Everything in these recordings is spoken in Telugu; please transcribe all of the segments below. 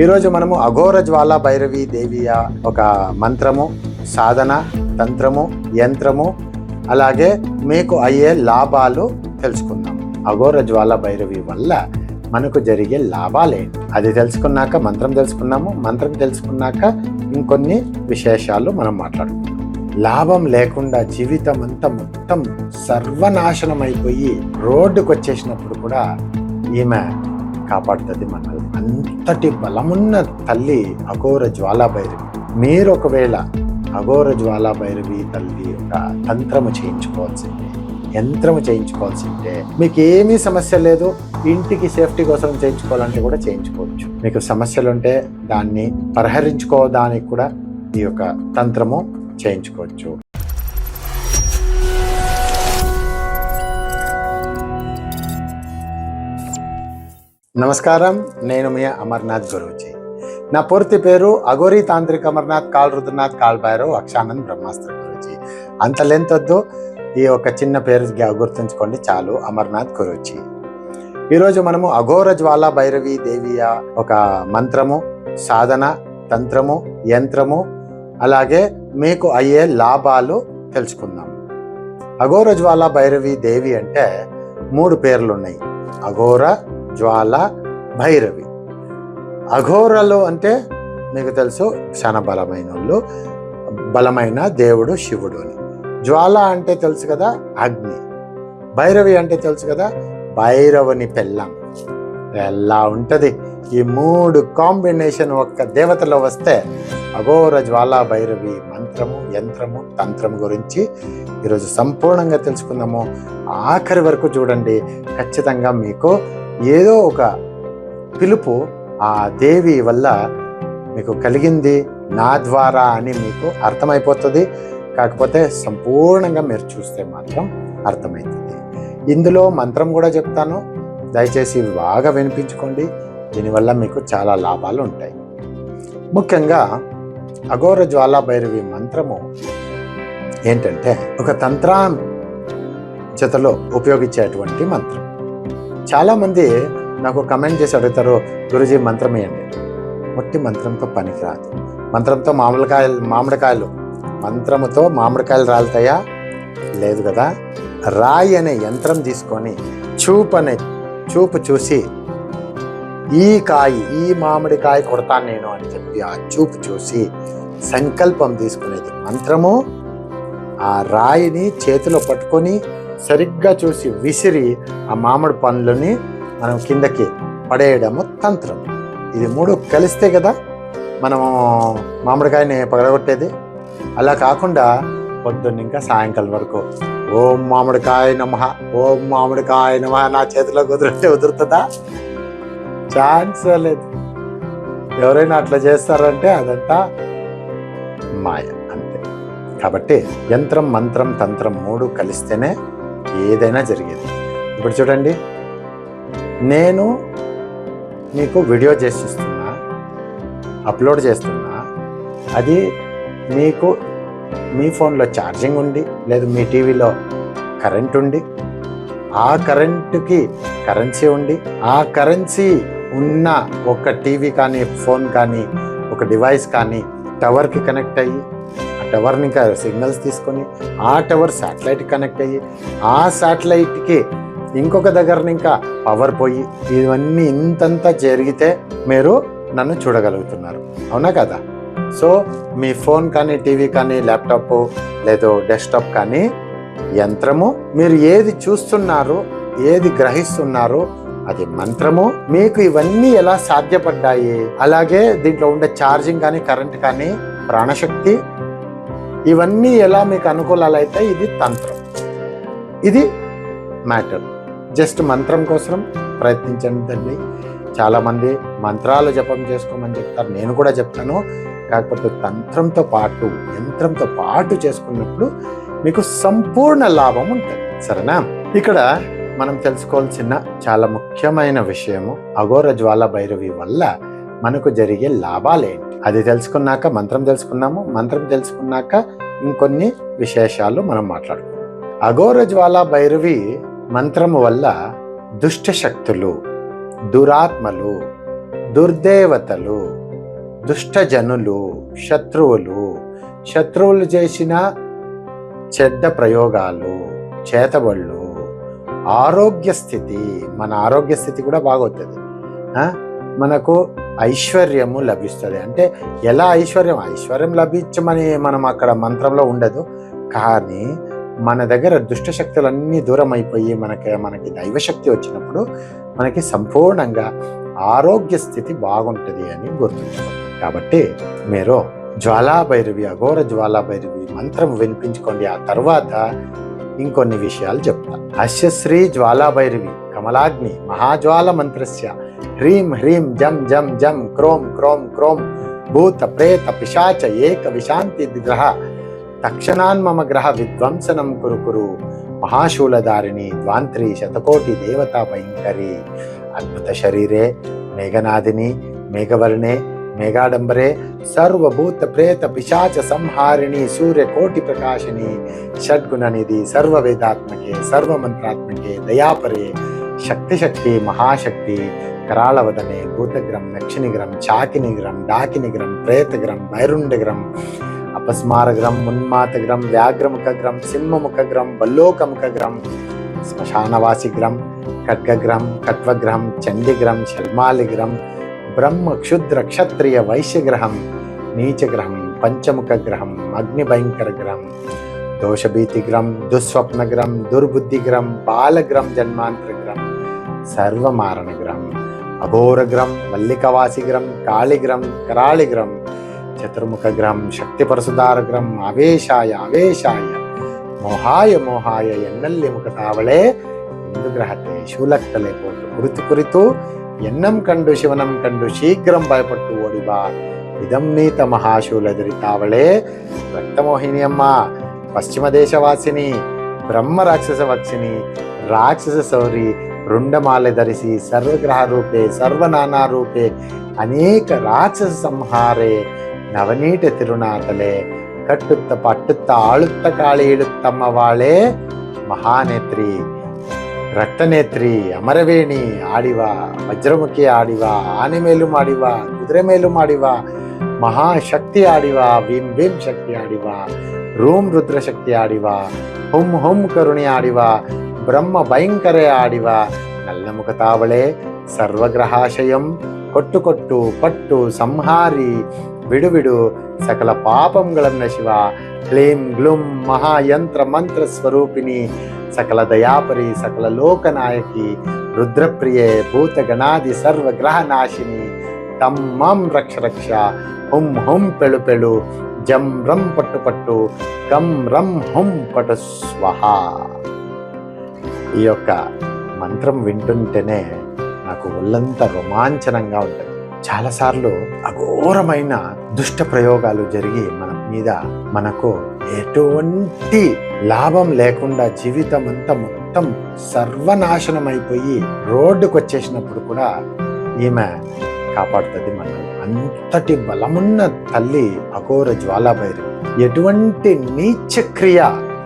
ఈరోజు మనము అఘోర జ్వాల భైరవి దేవియ ఒక మంత్రము సాధన తంత్రము యంత్రము అలాగే మీకు అయ్యే లాభాలు తెలుసుకుందాం. అఘోర జ్వాల భైరవి వల్ల మనకు జరిగే లాభాలేంటి అది తెలుసుకున్నాక మంత్రం తెలుసుకున్నాము మంత్రం తెలుసుకున్నాక ఇంకొన్ని విశేషాలు మనం మాట్లాడుకుందాం. లాభం లేకుండా జీవితం అంతా మొత్తం సర్వనాశనం అయిపోయి రోడ్డుకు వచ్చేసినప్పుడు కూడా ఈమె కాపాడుతుంది మనల్ని. అంతటి బలమున్న తల్లి అఘోర జ్వాలాభైరవి. మీరు ఒకవేళ అఘోర జ్వాలాభైరవి తల్లి ఒక తంత్రము చేయించుకోవాల్సిందే యంత్రము చేయించుకోవాల్సిందే. మీకు ఏమీ సమస్య లేదు ఇంటికి సేఫ్టీ కోసం చేయించుకోవాలంటే కూడా చేయించుకోవచ్చు. మీకు సమస్యలు ఉంటే దాన్ని పరిహరించుకోవడానికి కూడా ఈ యొక్క తంత్రము చేయించుకోవచ్చు. నమస్కారం నేను మీ అమర్నాథ్ గురూజీ. నా పూర్తి పేరు అఘోరి తాంత్రిక అమర్నాథ్ కాల్ రుద్రనాథ్ కాల్ భైరవ్ అక్షానంద్ బ్రహ్మాస్త్ర గురూజీ. అంత లెంత్ వద్దు ఈ ఒక చిన్న పేరు గుర్తుంచుకోండి చాలు అమర్నాథ్ గురూజీ. ఈరోజు మనము అఘోర జ్వాల భైరవి దేవియ ఒక మంత్రము సాధన తంత్రము యంత్రము అలాగే మీకు అయ్యే లాభాలు తెలుసుకుందాం. అఘోర జ్వాల భైరవి దేవి అంటే మూడు పేర్లు ఉన్నాయి అఘోర జ్వాల భైరవి. అఘోరలు అంటే మీకు తెలుసు క్షణ బలమైన వాళ్ళు బలమైన దేవుడు శివుడు అని. జ్వాల అంటే తెలుసు కదా అగ్ని. భైరవి అంటే తెలుసు కదా భైరవుని పెళ్ళం. ఎలా ఉంటుంది? ఈ మూడు కాంబినేషన్ ఒక్క దేవతలో వస్తే అఘోర జ్వాలా భైరవి మంత్రము యంత్రము తంత్రము గురించి ఈరోజు సంపూర్ణంగా తెలుసుకుందాము. ఆఖరి వరకు చూడండి. ఖచ్చితంగా మీకు ఏదో ఒక పిలుపు ఆ దేవి వల్ల మీకు కలిగింది నా ద్వారా అని మీకు అర్థమైపోతుంది. కాకపోతే సంపూర్ణంగా మీరు చూస్తే మాత్రం అర్థమవుతుంది ఇందులో మంత్రం కూడా చెప్తాను. దయచేసి బాగా వినిపించుకోండి. దీనివల్ల మీకు చాలా లాభాలు ఉంటాయి. ముఖ్యంగా అఘోర జ్వాలాభైరవి మంత్రము ఏంటంటే ఒక తంత్రా జతలో ఉపయోగించేటువంటి మంత్రం. చాలామంది నాకు కమెంట్ చేసి అడుగుతారు గురుజీ మంత్రం వేయండి. మొట్టి మంత్రంతో పనికిరాదు. మంత్రంతో మామిడికాయలు మామిడికాయలు మంత్రముతో మామిడికాయలు రాలుతాయా? లేదు కదా? రాయి అనే యంత్రం తీసుకొని చూపు అనే చూపు చూసి ఈ కాయ ఈ మామిడికాయ కొడతాను నేను అని చెప్పి ఆ చూపు చూసి సంకల్పం తీసుకునేది మంత్రము. ఆ రాయిని చేతిలో పట్టుకొని సరిగ్గా చూసి విసిరి ఆ మామిడి పండ్లని మనం కిందకి పడేయడము తంత్రం. ఇది మూడు కలిస్తే కదా మనము మామిడికాయని పగలగొట్టేది? అలా కాకుండా పొద్దున్న ఇంకా సాయంకాలం వరకు ఓం మామిడికాయ నమ ఓం మామిడికాయ నమ నా చేతిలో కుదిరితే కుదురుతుందా? ఛాన్స్ లేదు. ఎవరైనా అట్లా చేస్తారంటే అదంతా మాయ అంతే. కాబట్టి యంత్రం మంత్రం తంత్రం మూడు కలిస్తేనే ఏదైనా జరిగేది. ఇప్పుడు చూడండి. నేను మీకు వీడియో చేసి ఇస్తున్నా అప్లోడ్ చేస్తున్నా. అది మీకు మీ ఫోన్లో ఛార్జింగ్ ఉండి లేదు మీ టీవీలో కరెంట్ ఉండి ఆ కరెంటుకి కరెన్సీ ఉండి ఆ కరెన్సీ ఉన్న ఒక టీవీ కానీ ఫోన్ కానీ ఒక డివైస్ కానీ టవర్కి కనెక్ట్ అయ్యి టవర్ని ఇంకా సిగ్నల్స్ తీసుకొని ఆ టవర్ శాటిలైట్ కనెక్ట్ అయ్యి ఆ శాటిలైట్కి ఇంకొక దగ్గర ఇంకా పవర్ పోయి ఇవన్నీ ఇంతంతా జరిగితే మీరు నన్ను చూడగలుగుతున్నారు. అవునా కదా? సో మీ ఫోన్ కానీ టీవీ కానీ ల్యాప్టాప్ లేదో డెస్క్టాప్ కానీ యంత్రము మీరు ఏది చూస్తున్నారు ఏది గ్రహిస్తున్నారు అది మంత్రము మీకు ఇవన్నీ ఎలా సాధ్యపడ్డాయి? అలాగే దీంట్లో ఉండే ఛార్జింగ్ కానీ కరెంట్ కానీ ప్రాణశక్తి ఇవన్నీ ఎలా మీకు అనుకూలాలు అయితే ఇది తంత్రం. ఇది మ్యాటర్. జస్ట్ మంత్రం కోసం ప్రయత్నించండి చాలామంది మంత్రాలు జపం చేసుకోమని చెప్తారు. నేను కూడా చెప్తాను. కాకపోతే తంత్రంతో పాటు యంత్రంతో పాటు చేసుకున్నప్పుడు మీకు సంపూర్ణ లాభం ఉంటుంది. సరేనా? ఇక్కడ మనం తెలుసుకోవాల్సిన చాలా ముఖ్యమైన విషయము అఘోర జ్వాల భైరవి వల్ల మనకు జరిగే లాభాలేంటి అది తెలుసుకున్నాక మంత్రం తెలుసుకున్నాము మంత్రం తెలుసుకున్నాక ఇంకొన్ని విశేషాలు మనం మాట్లాడుకున్నాం అఘోర జ్వాల భైరవి మంత్రము వల్ల దుష్ట శక్తులు దురాత్మలు దుర్దేవతలు దుష్టజనులు శత్రువులు శత్రువులు చేసిన చెడ్డ ప్రయోగాలు చేతబళ్ళు ఆరోగ్య స్థితి మన ఆరోగ్య స్థితి కూడా బాగవుతుంది. మనకు ఐశ్వర్యము లభిస్తుంది. అంటే ఎలా ఐశ్వర్యం? ఐశ్వర్యం లభించమని మనం అక్కడ మంత్రంలో ఉండదు. కానీ మన దగ్గర దుష్ట శక్తులన్నీ దూరం అయిపోయి మనకి మనకి దైవశక్తి వచ్చినప్పుడు మనకి సంపూర్ణంగా ఆరోగ్య స్థితి బాగుంటుంది అని గుర్తుంచుకోండి కాబట్టి మీరు జ్వాలాభైరవి అఘోర జ్వాలాభైరవి మంత్రం వినిపించుకోండి. ఆ తర్వాత ఇంకొన్ని విషయాలు చెప్తా. హస్యశ్రీ జ్వాలాభైరవి కమలాగ్ని మహాజ్వాల మంత్రస్య హ్రీం హ్రీం జం జం జం క్రోం క్రోం క్రోం భూత ప్రేత పిశాచ ఏక విశాంతి గ్రహ తక్షణాన్ మమ గ్రహ విధ్వంసనం కురు కురు మహాశూలధారిణి ద్వాంత్రి శతకోటి దేవతా భయంకరి అద్భుత శరీరే మేఘనాదిని మేఘవర్ణే మేఘాడంబరే సర్వభూత ప్రేత పిశాచ సంహారిణి సూర్య కోటి ప్రకాశిని షడ్గుణనిధి సర్వవేదాత్మకే సర్వమంత్రాత్మకే దయాపరే శక్తి శక్తి మహాశక్తి कराल वदने भूतग्रम नक्षिणिग्रम चाकिनिग्रम डाकिनिग्रम प्रेतग्रम भैरुंडग्रम अपस्मारग्रम मुन्मातग्रम व्याघ्रमुखग्रम सिंहमुखग्रम बल्लोकमुखग्रम श्मशानवासिग्रम खड्गग्रम कट्वग्रम चंडीग्रम शर्मालिग्रम ब्रह्म क्षुद्र क्षत्रिय वैश्यग्रहम नीचग्रहम पंचमुखग्रहम अग्निभयंकरग्रहम दोषभीतिग्रम दुःस्वप्नग्रम दुर्बुद्धिग्रम बालग्रम जन्मांतरग्रम सर्वमारणग्रहम అఘోరగ్రం మల్లికవాసిగ్రం కాళిగ్రం కరాళిగ్రం చతుర్ముఖగ్రం శక్తిపరసుదారగ్రం అవేశాయ అవేశాయ మోహాయ మోహాయ ఎన్నల్లి ముఖతావళే ఇందు గ్రహతే శూలక్తలే పోటు కురితు కురితు ఎన్నం కండు శివనం కండు శీఘ్రం భయపట్టు ఓడిబా ఇదం నీత మహాశూలధరి తావళే రక్తమోహిని అమ్మ పశ్చిమ దేశవాసిని బ్రహ్మ రాక్షస వక్షిని ರುಂಡಮಾಲೆ ಧರಿಸಿ ಸರ್ವಗ್ರಹ ರೂಪೆ, ಸರ್ವನಾನಾ ರೂಪೆ, ಅನೇಕ ರಾಕ್ಷಸ ಸಂಹಾರೆ ನವನೀಟ ತಿರುನಾಥಲೆ ಕಟ್ಟುತ್ತ ಪಟ್ಟುತ್ತ ಆಳುತ್ತ ಕಾಳಿ ಇಡುತ್ತಮ್ಮ ವಾಳೆ ಮಹಾನೇತ್ರಿ, ರಕ್ತನೇತ್ರಿ, ಅಮರವೇಣಿ ಆಡಿವ, ವಜ್ರಮುಖಿ ಆಡಿವ, ಆನೆ ಮೇಲೂ ಮಾಡಿವ, ಕುದುರೆ ಮೇಲೂ ಮಾಡಿವ, ಮಹಾಶಕ್ತಿ ಆಡಿವ, ಭೀಮ್ ಭೀಮ್ ಶಕ್ತಿ ಆಡಿವ, ರೂಮ್ ರುದ್ರಶಕ್ತಿ ಆಡಿವ, ಹುಂ ಹುಂ ಕರುಣಿ ಆಡಿವ ಬ್ರಹ್ಮ ಭಯಂಕರೇ ಆಡಿವ ನಲ್ಲಮುಖ ತಾವಳೆ ಸರ್ವಗ್ರಹಾಶಯಂ ಕೊಟ್ಟು ಕೊಟ್ಟು ಪಟ್ಟು ಸಂಹಾರಿ ಬಿಡು ಬಿಡು ಸಕಲ ಪಾಪಂಗಳನ್ನ ಶಿವ ಕ್ಲೀಂ ಗ್ಲುಂ ಮಹಾಯಂತ್ರ ಮಂತ್ರ ಸ್ವರೂಪಿಣಿ ಸಕಲ ದಯಾಪರಿ ಸಕಲ ಲೋಕನಾಯಕಿ ರುದ್ರಪ್ರಿಯೆ ಭೂತಗಣಾದಿ ಸರ್ವಗ್ರಹನಾಶಿನಿ ತಂ ಮಂ ರಕ್ಷ ರಕ್ಷ ಹುಂ ಹುಂ ಪೆಳು ಪೆಳು ಜಂ ರಂ ಪಟ್ಟು ಪಟ್ಟು ಕಂ ರಂ ಹುಂ ಪಟು ಸ್ವಹ ఈ యొక్క మంత్రం వింటుంటేనే నాకు ఒళ్ళంతా రోమాంచనంగా ఉంటుంది. చాలాసార్లు అఘోరమైన దుష్ట ప్రయోగాలు జరిగి మన మీద మనకు ఎటువంటి లాభం లేకుండా జీవితం అంతా మొత్తం సర్వనాశనం అయిపోయి రోడ్డుకు వచ్చేసినప్పుడు కూడా ఈమె కాపాడుతుంది మనం అంతటి బలమున్న తల్లి అఘోర జ్వాలాభైరు ఎటువంటి నీచక్రియ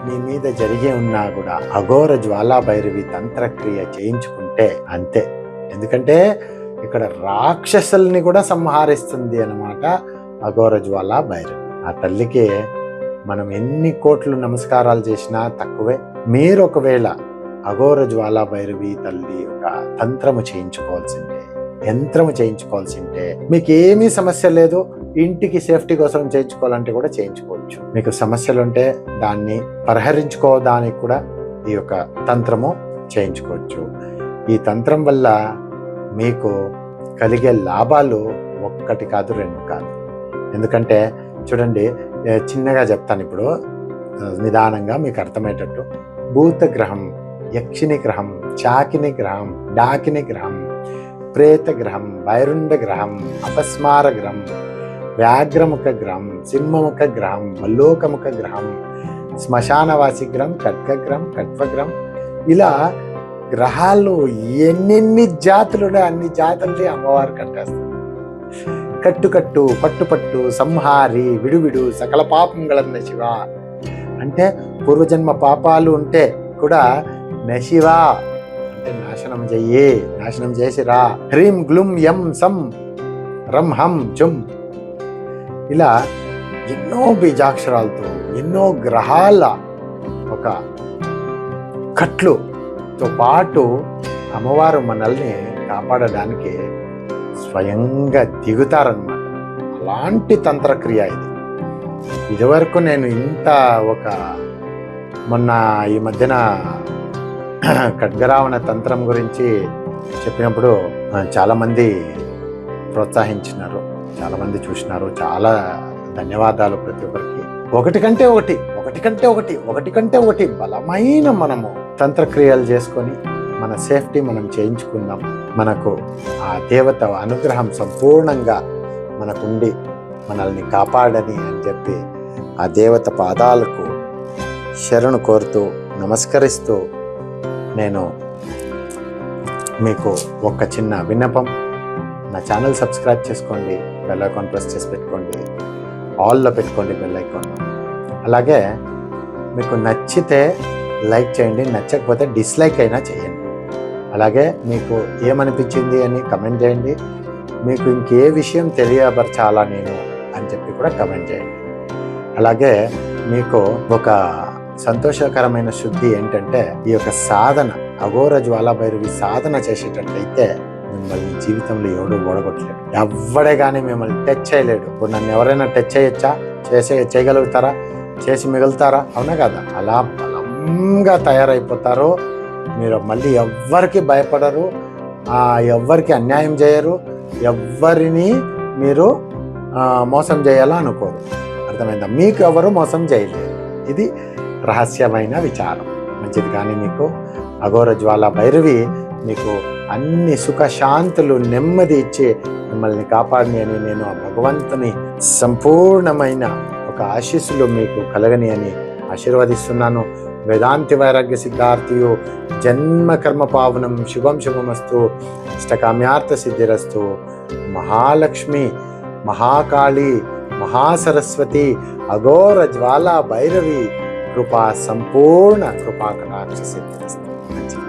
మీ మీద జరిగి ఉన్నా కూడా అఘోర జ్వాలాభైరవి తంత్రక్రియ చేయించుకుంటే అంతే. ఎందుకంటే ఇక్కడ రాక్షసుల్ని కూడా సంహరిస్తుంది అన్నమాట అఘోర జ్వాల భైరవి ఆ తల్లికి మనం ఎన్ని కోట్లు నమస్కారాలు చేసినా తక్కువే. మీరు ఒకవేళ అఘోర జ్వాల భైరవి తల్లి ఒక తంత్రము చేయించుకోవాల్సిందే యంత్రము చేయించుకోవాల్సిందే మీకు ఏమీ సమస్య లేదు. ఇంటికి సేఫ్టీ కోసం చేయించుకోవాలంటే కూడా చేయించుకోవచ్చు. మీకు సమస్యలు ఉంటే దాన్ని పరిహరించుకోవడానికి కూడా ఈ యొక్క తంత్రము చేయించుకోవచ్చు. ఈ తంత్రం వల్ల మీకు కలిగే లాభాలు ఒక్కటి కాదు రెండు కాదు. ఎందుకంటే చూడండి చిన్నగా చెప్తాను ఇప్పుడు. నిదానంగా మీకు అర్థమయ్యేటట్టు. భూత గ్రహం యక్షిని గ్రహం చాకిని గ్రహం డాకిని గ్రహం ప్రేత గ్రహం వైరుండ గ్రహం అపస్మార గ్రహం వ్యాఘ్రముఖ గ్రహం సింహముఖ గ్రహం మల్లోకముఖ సింహముఖగ్రం శ్మశానవాసి గ్రహం ఖడ్గగ్రం ఖడ్వగ్రం ఇలా గ్రహాలు ఎన్నెన్ని జాతులు అన్ని జాతులని అమ్మవారు కట్టేస్తారు. కట్టుకట్టు పట్టుపట్టు సంహారి విడువిడు సకల పాపం గలన్న శివ. అంటే పూర్వజన్మ పాపాలు ఉంటే కూడా నశివా అంటే నాశనం చెయ్యి నాశనం చేసిరా. హ్రీం గ్లుం యం సం రం హం జుం ఇలా ఎన్నో బీజాక్షరాలతో ఎన్నో గ్రహాల ఒక కట్లుతో పాటు అమ్మవారు మనల్ని కాపాడడానికి స్వయంగా దిగుతారనమాట అలాంటి తంత్రక్రియ ఇది. ఇదివరకు నేను ఇంత ఒక మొన్న ఈ మధ్యన ఖడ్గరావణ తంత్రం గురించి చెప్పినప్పుడు చాలామంది ప్రోత్సహించినారు. చాలామంది చూసినారు. చాలా ధన్యవాదాలు ప్రతి ఒక్కరికి. ఒకటి కంటే ఒకటి ఒకటి కంటే ఒకటి ఒకటి కంటే ఒకటి బలమైన మనము తంత్రక్రియలు చేసుకొని మన సేఫ్టీ మనం చేయించుకుందాం. మనకు ఆ దేవత అనుగ్రహం సంపూర్ణంగా మనకుండి మనల్ని కాపాడని అని చెప్పి ఆ దేవత పాదాలకు శరణు కోరుతూ నమస్కరిస్తూ నేను మీకు ఒక చిన్న విన్నపం నా ఛానల్ సబ్స్క్రైబ్ చేసుకోండి బెల్ ఐకాన్ ప్రెస్ చేసి పెట్టుకోండి ఆల్లో పెట్టుకోండి బెల్ ఐకాన్. అలాగే మీకు నచ్చితే లైక్ చేయండి నచ్చకపోతే డిస్లైక్ అయినా చేయండి. అలాగే మీకు ఏమనిపించింది అని కమెంట్ చేయండి. మీకు ఇంకే విషయం తెలియబరచాలా నేను అని చెప్పి కూడా కమెంట్ చేయండి. అలాగే మీకు ఒక సంతోషకరమైన శుద్ధి ఏంటంటే ఈ యొక్క సాధన అఘోర జ్వాలాభైరవి సాధన చేసేటట్లయితే మిమ్మల్ని జీవితంలో ఎవడూ ఓడగొట్టలేడు. ఎవడే కానీ మిమ్మల్ని టచ్ చేయలేడు. ఇప్పుడు నన్ను ఎవరైనా టచ్ చేయొచ్చా? చేసే చేయగలుగుతారా? చేసి మిగులుతారా? అవునా కదా? అలా బలంగా తయారైపోతారు. మీరు మళ్ళీ ఎవ్వరికి భయపడరు. ఎవ్వరికి అన్యాయం చేయరు. ఎవ్వరిని మీరు మోసం చేయాలా అనుకోరు. అర్థమైందా? మీకు ఎవరు మోసం చేయలేరు. ఇది రహస్యమైన విచారం. మంచిది కానీ మీకు అఘోర జ్వాల భైరవి మీకు అన్ని సుఖశాంతులు నెమ్మది ఇచ్చే మిమ్మల్ని కాపాడని అని నేను ఆ భగవంతుని సంపూర్ణమైన ఒక ఆశీస్సులు మీకు కలగని అని ఆశీర్వదిస్తున్నాను. వేదాంతి వైరాగ్య సిద్ధార్థియు జన్మ కర్మ పావనం శుభం శుభమస్తు ఇష్టకామ్యార్థ సిద్ధిరస్తు మహాలక్ష్మి మహాకాళి మహాసరస్వతి అఘోర జ్వాల భైరవి కృపా సంపూర్ణ కృపా కటాక్ష సిద్ధిరస్తు. మంచిది.